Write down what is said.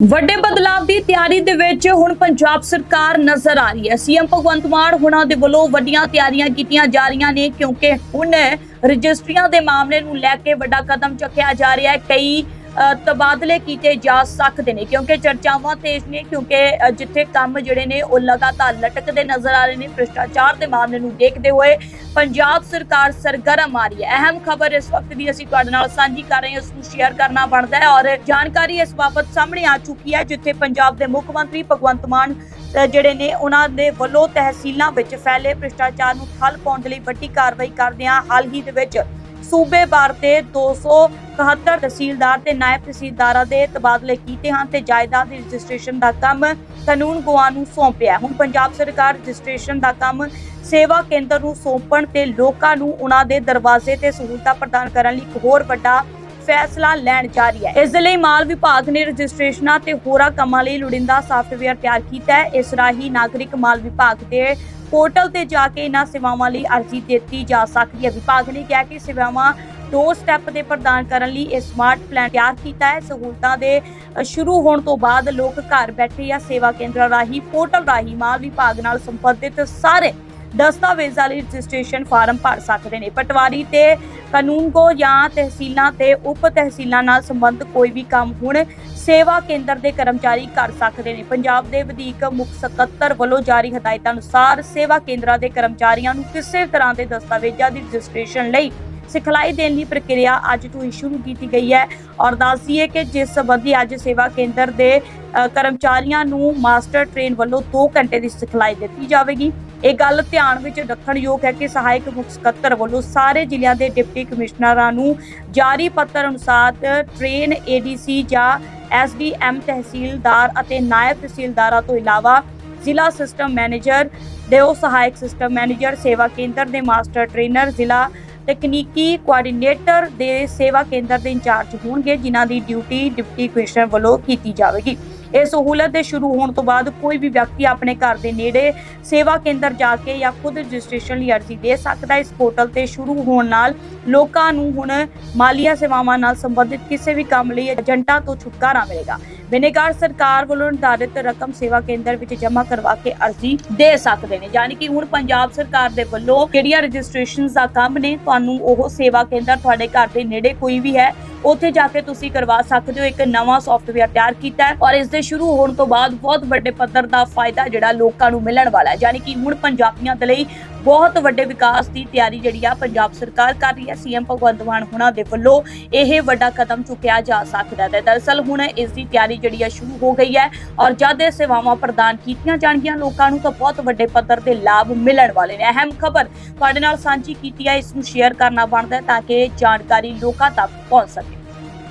ਵੱਡੇ ਬਦਲਾਵ ਦੀ ਤਿਆਰੀ ਦੇ ਵਿੱਚ ਹੁਣ ਪੰਜਾਬ ਸਰਕਾਰ ਨਜ਼ਰ ਆ ਰਹੀ ਹੈ। ਸੀਐਮ ਭਗਵੰਤ ਮਾਨ ਹੁਣਾਂ ਦੇ ਵੱਲੋਂ ਵੱਡੀਆਂ ਤਿਆਰੀਆਂ ਕੀਤੀਆਂ ਜਾ ਰਹੀਆਂ ਨੇ ਕਿਉਂਕਿ ਹੁਣ ਰਜਿਸਟਰੀਆਂ ਦੇ ਮਾਮਲੇ ਨੂੰ ਲੈ ਕੇ ਵੱਡਾ ਕਦਮ ਚੁੱਕਿਆ ਜਾ ਰਿਹਾ ਹੈ। ਕਈ ਤਬਾਦਲੇ ਕੀਤੇ ਜਾ ਸਕਦੇ ਨੇ, ਕਿਉਂਕਿ ਚਰਚਾਵਾਂ ਤੇਜ਼ ਨੇ, ਕਿਉਂਕਿ ਜਿੱਥੇ ਕੰਮ ਜਿਹੜੇ ਨੇ, ਉਹ ਲਗਾਤਾਰ ਲਟਕਦੇ ਨਜ਼ਰ ਆ ਰਹੇ ਨੇ, ਭ੍ਰਿਸ਼ਟਾਚਾਰ ਦੇ ਮਾਮਲੇ ਨੂੰ ਦੇਖਦੇ ਹੋਏ ਪੰਜਾਬ ਸਰਕਾਰ ਸਰਗਰਮ ਆ ਰਹੀ ਹੈ। ਅਹਿਮ ਖਬਰ ਇਸ ਵਕਤ ਦੀ ਅਸੀਂ ਤੁਹਾਡੇ ਨਾਲ ਸਾਂਝੀ ਕਰ ਰਹੇ ਹਾਂ ਉਸ ਨੂੰ ਸ਼ੇਅਰ ਕਰਨਾ ਬਣਦਾ ਹੈ ਔਰ ਜਾਣਕਾਰੀ ਇਸ ਬਾਬਤ ਸਾਹਮਣੇ ਆ ਚੁੱਕੀ ਹੈ, ਜਿੱਥੇ ਪੰਜਾਬ ਦੇ ਮੁੱਖ ਮੰਤਰੀ ਭਗਵੰਤ ਮਾਨ ਜਿਹੜੇ ਨੇ, ਉਹਨਾਂ ਦੇ ਵੱਲੋਂ ਤਹਿਸੀਲਾਂ ਵਿੱਚ ਫੈਲੇ ਭ੍ਰਿਸ਼ਟਾਚਾਰ ਨੂੰ ਠੱਲ ਪਾਉਣ ਦੇ ਲਈ ਵੱਡੀ ਕਾਰਵਾਈ ਕਰਦਿਆਂ ਹਾਲ ਹੀ ਦੇ ਵਿੱਚ ਸੂਬੇ ਭਰ ਦੇ 271 ਤਹਿਸੀਲਦਾਰ ਤੇ ਨਾਇਬ ਤਹਿਸੀਲਦਾਰਾਂ ਦੇ ਤਬਾਦਲੇ ਕੀਤੇ ਹਨ ਤੇ ਜਾਇਦਾਦ ਦੀ ਰਜਿਸਟ੍ਰੇਸ਼ਨ ਦਾ ਕੰਮ ਕਾਨੂੰਨ ਗੋਆ ਨੂੰ ਸੌਂਪਿਆ ਹੁਣ ਪੰਜਾਬ ਸਰਕਾਰ ਰਜਿਸਟ੍ਰੇਸ਼ਨ ਦਾ ਕੰਮ ਸੇਵਾ ਕੇਂਦਰ ਨੂੰ ਸੌਂਪਣ ਤੇ ਲੋਕਾਂ ਨੂੰ ਉਹਨਾਂ ਦੇ ਦਰਵਾਜ਼ੇ ਤੇ ਸਹੂਲਤਾਂ ਪ੍ਰਦਾਨ ਕਰਨ ਲਈ ਇੱਕ ਹੋਰ ਵੱਡਾ ਫੈਸਲਾ ਲੈਣ ਜਾ ਰਹੀ ਹੈ। ਇਸ ਲਈ ਮਾਲ ਵਿਭਾਗ ਨੇ ਰਜਿਸਟ੍ਰੇਸ਼ਨਾਂ ਤੇ ਹੋਰਾਂ ਕੰਮਾਂ ਲਈ ਲੋੜੀਂਦਾ ਸਾਫਟਵੇਅਰ ਤਿਆਰ ਕੀਤਾ ਹੈ। ਇਸ ਰਾਹੀਂ ਨਾਗਰਿਕ ਮਾਲ ਵਿਭਾਗ ਦੇ ਪੋਰਟਲ ਤੇ ਜਾ ਕੇ ਇਹਨਾਂ ਸੇਵਾਵਾਂ ਲਈ ਅਰਜ਼ੀ ਦਿੱਤੀ ਜਾ ਸਕਦੀ ਹੈ। ਵਿਭਾਗ ਨੇ ਕਿਹਾ ਕਿ ਸੇਵਾਵਾਂ ਦੋ ਸਟੈਪ ਦੇ ਪ੍ਰਦਾਨ ਕਰਨ ਲਈ ਇਹ ਸਮਾਰਟ ਪਲਾਨ ਤਿਆਰ ਕੀਤਾ ਹੈ। ਸਹੂਲਤਾਂ ਦੇ ਸ਼ੁਰੂ ਹੋਣ ਤੋਂ ਬਾਅਦ ਲੋਕ ਘਰ ਬੈਠੇ ਜਾਂ ਸੇਵਾ ਕੇਂਦਰਾਂ ਰਾਹੀਂ, ਪੋਰਟਲ ਰਾਹੀਂ ਮਾਲ ਵਿਭਾਗ ਨਾਲ ਸੰਬੰਧਿਤ ਸਾਰੇ ਦਸਤਾਵੇਜ਼ਾਂ ਲਈ ਰਜਿਸਟ੍ਰੇਸ਼ਨ ਫਾਰਮ ਭਰ ਸਕਦੇ ਨੇ। ਪਟਵਾਰੀ ਤੇ ਕਾਨੂੰਗੋ ਜਾਂ ਤਹਿਸੀਲਾਂ ਤੇ ਉਪ ਤਹਿਸੀਲਾਂ ਨਾਲ ਸੰਬੰਧ ਕੋਈ ਵੀ ਕੰਮ ਹੁਣ ਸੇਵਾ ਕੇਂਦਰ ਦੇ ਕਰਮਚਾਰੀ ਕਰ ਸਕਦੇ ਨੇ। ਪੰਜਾਬ ਦੇ ਵਧੀਕ ਮੁੱਖ ਸਕੱਤਰ ਵੱਲੋਂ ਜਾਰੀ ਹਦਾਇਤਾਂ ਅਨੁਸਾਰ ਸੇਵਾ ਕੇਂਦਰਾਂ ਦੇ ਕਰਮਚਾਰੀਆਂ ਨੂੰ ਕਿਸੇ ਤਰ੍ਹਾਂ ਦੇ ਦਸਤਾਵੇਜ਼ਾਂ ਦੀ ਰਜਿਸਟ੍ਰੇਸ਼ਨ ਲਈ ਸਿਖਲਾਈ ਦੇਣ ਦੀ ਪ੍ਰਕਿਰਿਆ ਅੱਜ ਤੋਂ ਹੀ ਸ਼ੁਰੂ ਕੀਤੀ ਗਈ ਹੈ ਔਰ ਦੱਸ ਦਈਏ ਕਿ ਜਿਸ ਸੰਬੰਧੀ ਅੱਜ ਸੇਵਾ ਕੇਂਦਰ ਦੇ ਕਰਮਚਾਰੀਆਂ ਨੂੰ ਮਾਸਟਰ ਟ੍ਰੇਨ ਵੱਲੋਂ 2 ਘੰਟੇ ਦੀ ਸਿਖਲਾਈ ਦਿੱਤੀ ਜਾਵੇਗੀ। ਇਹ ਗੱਲ ਧਿਆਨ ਵਿੱਚ ਰੱਖਣਯੋਗ ਹੈ ਕਿ ਸਹਾਇਕ ਮੁੱਖ ਸਕੱਤਰ ਵੱਲੋਂ ਸਾਰੇ ਜ਼ਿਲ੍ਹਿਆਂ ਦੇ ਡਿਪਟੀ ਕਮਿਸ਼ਨਰਾਂ ਨੂੰ ਜਾਰੀ ਪੱਤਰ ਅਨੁਸਾਰ ਟ੍ਰੇਨ ਏਡੀਸੀ ਜਾਂ ਐਸਡੀਐਮ ਤਹਿਸੀਲਦਾਰ ਅਤੇ ਨਾਇਬ ਤਹਿਸੀਲਦਾਰਾਂ ਤੋਂ ਇਲਾਵਾ ਜ਼ਿਲ੍ਹਾ ਸਿਸਟਮ ਮੈਨੇਜਰ ਦੇ ਉਹ ਸਹਾਇਕ ਸਿਸਟਮ ਮੈਨੇਜਰ, ਸੇਵਾ ਕੇਂਦਰ ਦੇ ਮਾਸਟਰ ਟ੍ਰੇਨਰ, ਜ਼ਿਲ੍ਹਾ ਤਕਨੀਕੀ ਕੋਆਰਡੀਨੇਟਰ ਦੇ ਸੇਵਾ ਕੇਂਦਰ ਦੇ ਇੰਚਾਰਜ ਹੋਣਗੇ, ਜਿਨ੍ਹਾਂ ਦੀ ਡਿਊਟੀ ਡਿਪਟੀ ਕਮਿਸ਼ਨਰ ਵੱਲੋਂ ਕੀਤੀ ਜਾਵੇਗੀ। ਇਹ ਸਹੂਲਤ ਦੇ ਸ਼ੁਰੂ ਹੋਣ ਤੋਂ ਬਾਅਦ ਕੋਈ ਵੀ ਵਿਅਕਤੀ ਆਪਣੇ ਘਰ ਦੇ ਨੇੜੇ ਸੇਵਾ ਕੇਂਦਰ ਜਾ ਕੇ ਜਾਂ ਖੁਦ ਰਜਿਸਟ੍ਰੇਸ਼ਨ ਲਈ ਅਰਜ਼ੀ ਦੇ ਸਕਦਾ ਹੈ। ਇਸ ਪੋਰਟਲ ਤੇ ਸ਼ੁਰੂ ਹੋਣ ਨਾਲ ਲੋਕਾਂ ਨੂੰ ਹੁਣ ਮਾਲੀਆ ਸੇਵਾਵਾਂ ਨਾਲ ਸੰਬੰਧਿਤ ਕਿਸੇ ਵੀ ਕੰਮ ਲਈ ਏਜੰਟਾਂ ਤੋਂ ਛੁਟਕਾਰਾ ਮਿਲੇਗਾ। ਬਿਨੇਗਾਰ ਸਰਕਾਰ ਵੱਲੋਂ ਨਿਰਧਾਰਿਤ ਰਕਮ ਸੇਵਾ ਕੇਂਦਰ ਵਿੱਚ ਜਮ੍ਹਾਂ ਕਰਵਾ ਕੇ ਅਰਜ਼ੀ ਦੇ ਸਕਦੇ ਨੇ। ਯਾਨੀ ਕਿ ਹੁਣ ਪੰਜਾਬ ਸਰਕਾਰ ਦੇ ਵੱਲੋਂ ਜਿਹੜੀਆਂ ਰਜਿਸਟ੍ਰੇਸ਼ਨਸ ਦਾ ਕੰਮ ਨੇ, ਤੁਹਾਨੂੰ ਉਹ ਸੇਵਾ ਕੇਂਦਰ ਤੁਹਾਡੇ ਘਰ ਦੇ ਨੇੜੇ ਕੋਈ ਵੀ ਹੈ, ਉੱਥੇ ਜਾ ਕੇ ਤੁਸੀਂ ਕਰਵਾ ਸਕਦੇ ਹੋ। ਇੱਕ ਨਵਾਂ ਸੌਫਟਵੇਅਰ ਤਿਆਰ ਕੀਤਾ ਹੈ ਔਰ ਇਸ ਦੇ ਸ਼ੁਰੂ ਹੋਣ ਤੋਂ ਬਾਅਦ ਬਹੁਤ ਵੱਡੇ ਪੱਧਰ ਦਾ ਫਾਇਦਾ ਜਿਹੜਾ ਲੋਕਾਂ ਨੂੰ ਮਿਲਣ ਵਾਲਾ ਹੈ। ਯਾਨੀ ਕਿ ਹੁਣ ਪੰਜਾਬੀਆਂ ਦੇ ਲਈ ਬਹੁਤ ਵੱਡੇ ਵਿਕਾਸ ਦੀ ਤਿਆਰੀ ਜਿਹੜੀ ਆ ਪੰਜਾਬ ਸਰਕਾਰ ਕਰ ਰਹੀ ਹੈ। ਸੀਐਮ ਭਗਵੰਤ ਮਾਨ ਹੁਣਾਂ ਦੇ ਵੱਲੋਂ ਇਹ ਵੱਡਾ ਕਦਮ ਚੁੱਕਿਆ ਜਾ ਸਕਦਾ ਹੈ। ਤੇ ਦਰਅਸਲ ਹੁਣ ਇਸ ਦੀ ਤਿਆਰੀ ਜਿਹੜੀ ਆ ਸ਼ੁਰੂ ਹੋ ਗਈ ਹੈ ਔਰ ਜਦ ਇਹ ਸੇਵਾਵਾਂ ਪ੍ਰਦਾਨ ਕੀਤੀਆਂ ਜਾਣਗੀਆਂ, ਲੋਕਾਂ ਨੂੰ ਤਾਂ ਬਹੁਤ ਵੱਡੇ ਪੱਧਰ ਤੇ ਲਾਭ ਮਿਲਣ ਵਾਲੇ ਨੇ। ਅਹਿਮ ਖਬਰ ਤੁਹਾਡੇ ਨਾਲ ਸਾਂਝੀ ਕੀਤੀ ਹੈ ਇਸ ਨੂੰ ਸ਼ੇਅਰ ਕਰਨਾ ਬਣਦਾ ਤਾਂ ਕਿ ਜਾਣਕਾਰੀ ਲੋਕਾਂ ਤੱਕ ਪਹੁੰਚ ਸਕੇ।